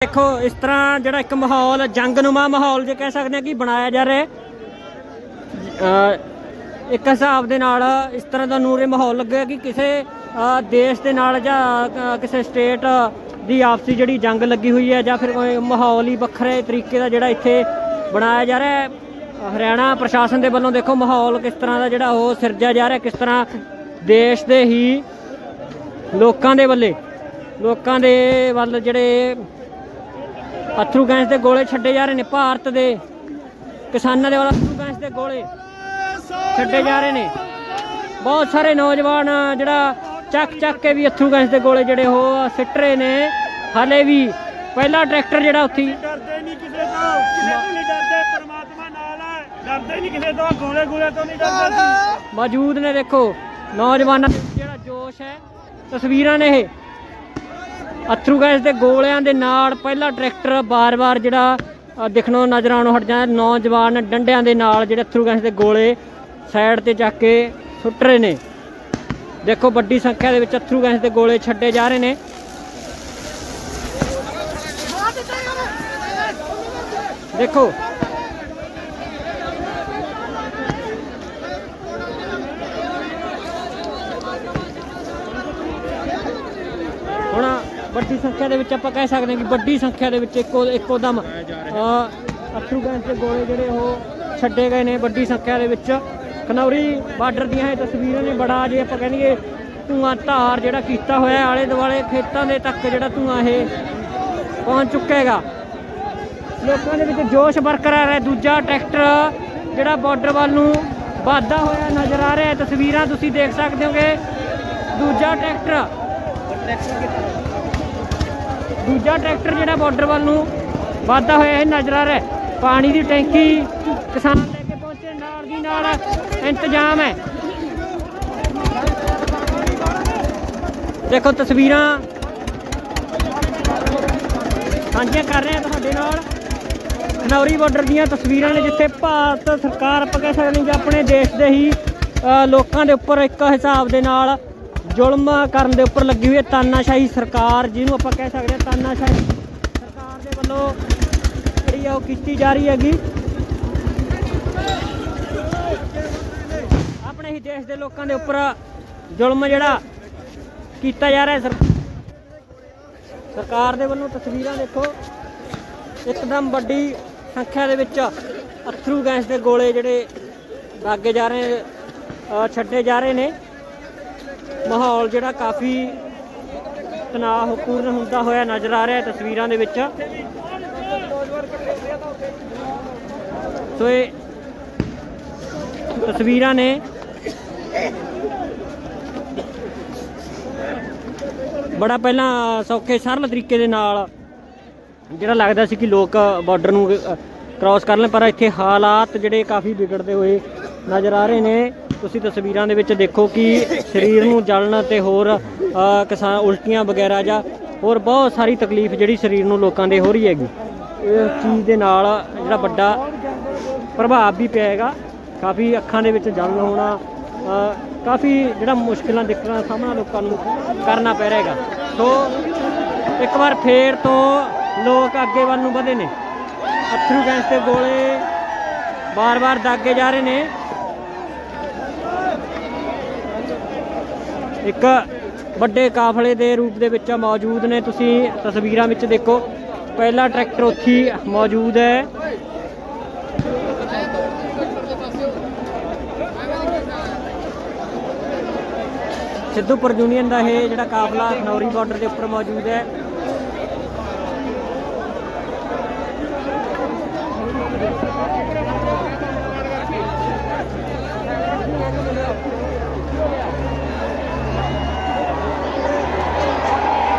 ਦੇਖੋ, ਇਸ ਤਰ੍ਹਾਂ ਜਿਹੜਾ ਇੱਕ ਮਾਹੌਲ, ਜੰਗਨੁਮਾ ਮਾਹੌਲ ਜੇ ਕਹਿ ਸਕਦੇ ਆ ਕਿ ਬਣਾਇਆ ਜਾ ਰਿਹਾ ਹੈ। ਇੱਕ ਹਿਸਾਬ ਦੇ ਨਾਲ ਇਸ ਤਰ੍ਹਾਂ ਦਾ ਨੂਰੇ ਮਾਹੌਲ ਲੱਗਿਆ ਕਿ ਕਿਸੇ ਦੇਸ਼ ਦੇ ਨਾਲ ਜਾਂ ਕਿਸੇ ਸਟੇਟ ਦੀ ਆਪਸੀ ਜਿਹੜੀ ਜੰਗ ਲੱਗੀ ਹੋਈ ਹੈ ਜਾਂ ਫਿਰ ਕੋਈ ਮਾਹੌਲ ਹੀ ਵੱਖਰੇ ਤਰੀਕੇ ਦਾ ਜਿਹੜਾ ਇੱਥੇ ਬਣਾਇਆ ਜਾ ਰਿਹਾ ਹੈ। ਹਰਿਆਣਾ ਪ੍ਰਸ਼ਾਸਨ ਦੇ ਵੱਲੋਂ ਦੇਖੋ ਮਾਹੌਲ ਕਿਸ ਤਰ੍ਹਾਂ ਦਾ ਜਿਹੜਾ ਉਹ ਸਿਰਜਿਆ ਜਾ ਰਿਹਾ, ਕਿਸ ਤਰ੍ਹਾਂ ਦੇਸ਼ ਦੇ ਹੀ ਲੋਕਾਂ ਦੇ ਵੱਲੇ, ਲੋਕਾਂ ਦੇ ਵੱਲ ਜਿਹੜੇ ਅਥਰੂ ਗੈਸ ਦੇ ਗੋਲੇ ਛੱਡੇ ਜਾ ਰਹੇ ਨੇ ਭਾਰਤ ਦੇ ਕਿਸਾਨਾਂ ਦੇ ਵੱਲ ਅਥਰੂ ਗੈਸ ਦੇ ਗੋਲੇ ਛੱਡੇ ਜਾ ਰਹੇ ਨੇ। ਬਹੁਤ ਸਾਰੇ ਨੌਜਵਾਨ ਜਿਹੜਾ ਚੱਕ ਚੱਕ ਕੇ ਵੀ ਅਥਰੂ ਗੈਸ ਦੇ ਗੋਲੇ ਜਿਹੜੇ ਉਹ ਸਿੱਟ ਰਹੇ ਨੇ। ਹਾਲੇ ਵੀ ਪਹਿਲਾ ਟਰੈਕਟਰ ਜਿਹੜਾ ਉੱਥੇ ਹੀ ਡਰਦੇ ਨਹੀਂ ਕਿਸੇ ਤੋਂ ਕਿਸੇ ਤੋਂ ਨਹੀਂ ਡਰਦੇ ਪਰਮਾਤਮਾ ਨਾਲ ਹੈ। ਡਰਦੇ ਨਹੀਂ ਕਿਸੇ ਤੋਂ ਗੋਲੇ ਗੋਲੇ ਤੋਂ ਨਹੀਂ ਡਰਦੇ ਸੀ ਮੌਜੂਦ ਨੇ ਦੇਖੋ ਨੌਜਵਾਨਾਂ ਦੇ ਜਿਹੜਾ ਜੋਸ਼ ਹੈ ਤਸਵੀਰਾਂ ਨੇ ਇਹ। ਅਥਰੂ ਗੈਸ ਦੇ ਗੋਲਿਆਂ ਦੇ ਨਾਲ ਪਹਿਲਾ ਟਰੈਕਟਰ ਬਾਰ-ਬਾਰ ਜਿਹੜਾ ਅ, ਦਿਖਣੋਂ ਨਜ਼ਰ ਆਉਣੋਂ ਹਟ ਜਾਂਦਾ ਨੌਜਵਾਨ ਡੰਡਿਆਂ ਦੇ ਨਾਲ ਜਿਹੜੇ ਅਥਰੂ ਗੈਸ ਦੇ ਗੋਲੇ ਸਾਈਡ ਤੇ ਚੱਕ ਕੇ ਸੁੱਟ ਰਹੇ ਨੇ। ਦੇਖੋ ਵੱਡੀ ਸੰਖਿਆ ਦੇ ਵਿੱਚ ਅਥਰੂ ਗੈਸ ਦੇ ਗੋਲੇ ਛੱਡੇ ਜਾ ਰਹੇ ਨੇ। ਦੇਖੋ ਹੁਣ ਵੱਡੀ ਸੰਖਿਆ ਦੇ ਵਿੱਚ ਆਪਾਂ ਕਹਿ ਸਕਦੇ ਹਾਂ ਕਿ ਵੱਡੀ ਸੰਖਿਆ ਦੇ ਵਿੱਚ ਇੱਕੋ ਇੱਕੋ ਦਮ ਅਥਰੂ ਗੈਸ ਦੇ ਗੋਲੇ ਜਿਹੜੇ ਉਹ ਛੱਡੇ ਗਏ ਨੇ ਵੱਡੀ ਸੰਖਿਆ ਦੇ ਵਿੱਚ। ਖਨੌਰੀ ਬਾਰਡਰ ਦੀਆਂ ਇਹ ਤਸਵੀਰਾਂ ਨੇ ਬੜਾ ਜੇ ਆਪਾਂ ਕਹਿੰਦੇ ਧੂਆਂ ਧਾਰ ਜਿਹੜਾ ਕੀਤਾ ਹੋਇਆ ਆਲੇ ਦੁਆਲੇ ਖੇਤਾਂ ਦੇ ਤੱਕ ਜਿਹੜਾ ਧੂਆਂ ਇਹ ਪਹੁੰਚ ਚੁੱਕਾ ਹੈਗਾ ਲੋਕਾਂ ਦੇ ਵਿੱਚ ਜੋਸ਼ ਬਰਕਰਾਰ ਹੈ। ਦੂਜਾ ਟਰੈਕਟਰ ਜਿਹੜਾ ਬਾਰਡਰ ਵੱਲ ਨੂੰ ਵਾਧਾ ਹੋਇਆ ਨਜ਼ਰ ਆ ਰਿਹਾ ਤਸਵੀਰਾਂ ਤੁਸੀਂ ਦੇਖ ਸਕਦੇ ਹੋਗੇ। ਦੂਜਾ ਟਰੈਕਟਰ ਦੂਜਾ ਟਰੈਕਟਰ ਜਿਹੜਾ ਬਾਰਡਰ ਵੱਲ ਨੂੰ ਵਾਧਾ ਹੋਇਆ ਇਹ ਨਜ਼ਰ ਆ ਰਿਹਾ ਪਾਣੀ ਦੀ ਟੈਂਕੀ ਕਿਸਾਨ ਲੈ ਕੇ ਪਹੁੰਚੇ, ਨਾਲ ਦੀ ਨਾਲ ਇੰਤਜ਼ਾਮ ਹੈ। ਦੇਖੋ ਤਸਵੀਰਾਂ ਸਾਂਝੀਆਂ ਕਰ ਰਹੇ ਹਾਂ ਤੁਹਾਡੇ ਨਾਲ। ਖਨੌਰੀ ਬਾਰਡਰ ਦੀਆਂ ਤਸਵੀਰਾਂ ਨੇ ਜਿੱਥੇ ਭਾਰਤ ਸਰਕਾਰ, ਆਪਾਂ ਕਹਿ ਸਕਦੇ ਹਾਂ ਆਪਣੇ ਦੇਸ਼ ਦੇ ਹੀ ਲੋਕਾਂ ਦੇ ਉੱਪਰ ਇੱਕ ਹਿਸਾਬ ਦੇ ਨਾਲ ਜ਼ੁਲਮ ਕਰਨ ਦੇ ਉੱਪਰ ਲੱਗੀ ਹੋਈ ਹੈ ਤਾਨਾਸ਼ਾਹੀ ਸਰਕਾਰ, ਜਿਹਨੂੰ ਆਪਾਂ ਕਹਿ ਸਕਦੇ ਹਾਂ ਤਾਨਾਸ਼ਾਹੀ ਸਰਕਾਰ ਦੇ ਵੱਲੋਂ ਜਿਹੜੀ ਆ ਉਹ ਕੀਤੀ ਜਾ ਰਹੀ ਹੈਗੀ। ਆਪਣੇ ਹੀ ਦੇਸ਼ ਦੇ ਲੋਕਾਂ ਦੇ ਉੱਪਰ ਜ਼ੁਲਮ ਜਿਹੜਾ ਕੀਤਾ ਜਾ ਰਿਹਾ ਸਰ- ਸਰਕਾਰ ਦੇ ਵੱਲੋਂ ਤਸਵੀਰਾਂ ਦੇਖੋ, ਇੱਕਦਮ ਵੱਡੀ ਸੰਖਿਆ ਦੇ ਵਿੱਚ ਅਥਰੂ ਗੈਸ ਦੇ ਗੋਲੇ ਜਿਹੜੇ ਦਾਗੇ ਜਾ ਰਹੇ ਛੱਡੇ ਜਾ ਰਹੇ ਨੇ। ਮਾਹੌਲ ਜਿਹੜਾ ਕਾਫੀ ਤਣਾਅਪੂਰਨ ਹੁੰਦਾ ਹੋਇਆ ਨਜ਼ਰ ਆ ਰਿਹਾ ਤਸਵੀਰਾਂ ਦੇ ਵਿੱਚ। ਸੋ ਇਹ ਤਸਵੀਰਾਂ ਨੇ ਬੜਾ ਪਹਿਲਾਂ ਸੌਖੇ, ਸਰਲ ਤਰੀਕੇ ਦੇ ਨਾਲ ਜਿਹੜਾ ਲੱਗਦਾ ਸੀ ਕਿ ਲੋਕ ਬਾਰਡਰ ਨੂੰ ਕ੍ਰਾਸ ਕਰ ਲੈਣ, ਪਰ ਇੱਥੇ ਹਾਲਾਤ ਜਿਹੜੇ ਕਾਫੀ ਵਿਗੜਦੇ ਹੋਏ ਨਜ਼ਰ ਆ ਰਹੇ ਨੇ। ਤੁਸੀਂ ਤਸਵੀਰਾਂ ਦੇ ਵਿੱਚ ਦੇਖੋ ਕਿ ਸਰੀਰ ਨੂੰ ਜਲਣ ਤੇ ਹੋਰ ਕਿਸਾਨ ਉਲਟੀਆਂ ਵਗੈਰਾ ਜਾਂ ਹੋਰ ਬਹੁਤ ਸਾਰੀ ਤਕਲੀਫ ਜਿਹੜੀ ਸਰੀਰ ਨੂੰ ਲੋਕਾਂ ਦੇ ਹੋ ਰਹੀ ਹੈਗੀ। ਇਸ ਚੀਜ਼ ਦੇ ਨਾਲ ਜਿਹੜਾ ਵੱਡਾ ਪ੍ਰਭਾਵ ਵੀ ਪਿਆ ਹੈਗਾ। ਕਾਫੀ ਅੱਖਾਂ ਦੇ ਵਿੱਚ ਜਲਣ ਹੋਣਾ ਕਾਫੀ ਜਿਹੜਾ ਮੁਸ਼ਕਿਲਾਂ ਦਿੱਕਤਾਂ ਦਾ ਸਾਹਮਣਾ ਲੋਕਾਂ ਨੂੰ ਕਰਨਾ ਪੈ ਰਿਹਾ ਹੈਗਾ। ਸੋ ਇੱਕ ਵਾਰ ਫੇਰ ਤੋਂ ਲੋਕ ਅੱਗੇ ਵੱਲ ਨੂੰ ਵਧੇ ਨੇ। ਅਥਰੂ ਗੈਸ ਦੇ ਗੋਲੇ ਬਾਰ-ਬਾਰ ਦਾਗੇ ਜਾ ਰਹੇ ਨੇ। ਇੱਕ ਵੱਡੇ ਕਾਫਲੇ ਦੇ ਰੂਪ ਦੇ ਵਿੱਚ ਮੌਜੂਦ ਨੇ। ਤੁਸੀਂ ਤਸਵੀਰਾਂ ਵਿੱਚ ਦੇਖੋ, ਪਹਿਲਾ ਟਰੈਕਟਰ ਉੱਥੇ ਮੌਜੂਦ ਹੈ। ਸਿੱਧੂਪੁਰ ਯੂਨੀਅਨ ਦਾ ਇਹ ਜਿਹੜਾ ਕਾਫਲਾ ਖਨੌਰੀ ਬਾਰਡਰ ਦੇ ਉੱਪਰ ਮੌਜੂਦ ਹੈ।